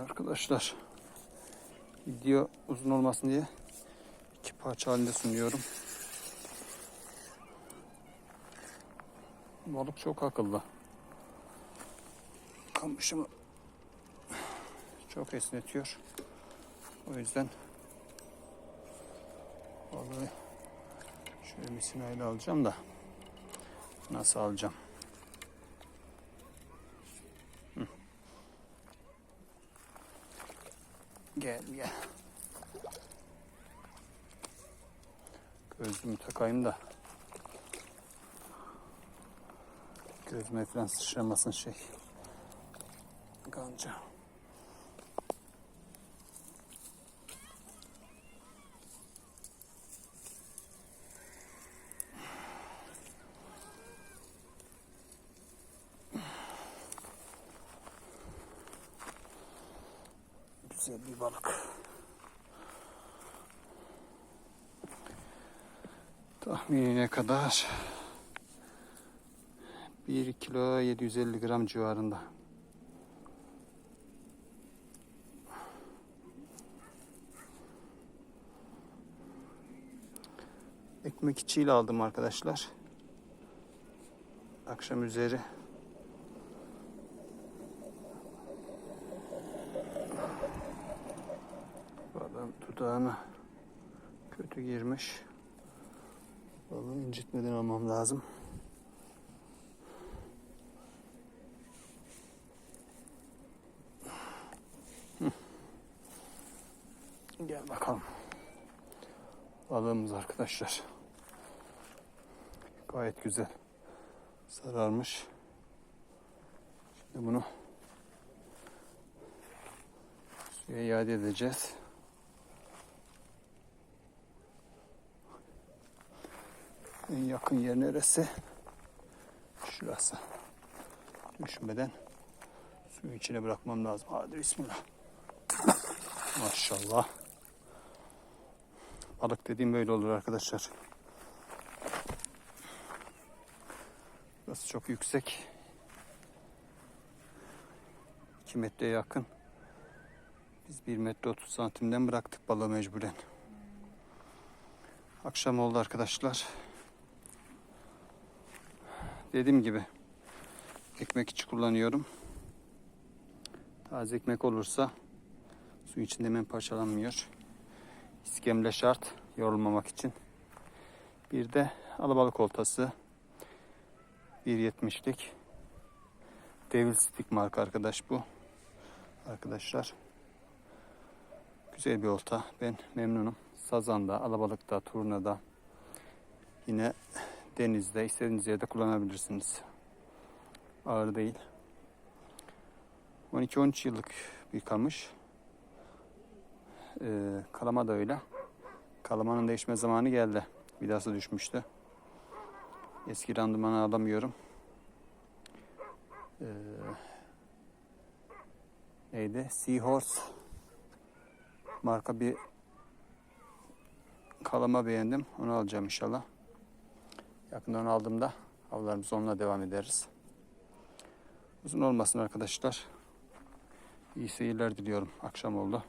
Arkadaşlar video uzun olmasın diye iki parça halinde sunuyorum. Balık çok akıllı. Kamışımı çok esnetiyor. O yüzden balığı şöyle misinayla alacağım da nasıl alacağım? Gel gel. Gözlüğümü takayım da gözüme falan sıçramasın şey. Ganca. Güzel bir balık. Tahmini ne kadar? 1 kilo 750 gram civarında. Ekmek içiyle aldım arkadaşlar. Akşam üzeri. Dudağına kötü girmiş. Balığı incitmeden almam lazım. Gel bakalım. Balığımız arkadaşlar. Gayet güzel. Sararmış. Şimdi bunu suya iade edeceğiz. En yakın yer neresi? Şurası. Düşmeden suyun içine bırakmam lazım. Hadi bismillah. Maşallah. Balık dediğim böyle olur arkadaşlar. Burası çok yüksek. 2 metreye yakın. Biz 1 metre 30 santimden bıraktık balığı mecburen. Akşam oldu arkadaşlar. Dediğim gibi ekmek içi kullanıyorum. Taze ekmek olursa su içinde hemen parçalanmıyor. İskemle şart yorulmamak için. Bir de alabalık oltası 1.70'lik Devil Stick marka arkadaş bu. Arkadaşlar güzel bir olta. Ben memnunum. Sazanda, alabalıkta, turnada yine denizde istediğiniz yerde kullanabilirsiniz. Ağır değil. 12-13 yıllık bir kamış. Ee, kalama da öyle. Kalamanın değişme zamanı geldi. Vidası düşmüştü. Eski randımanı alamıyorum. Ee, neydi? Seahorse marka bir kalama beğendim. Onu alacağım inşallah. Yakından aldığımda avlarımızı onunla devam ederiz. Uzun olmasın arkadaşlar. İyi seyirler diliyorum. Akşam oldu.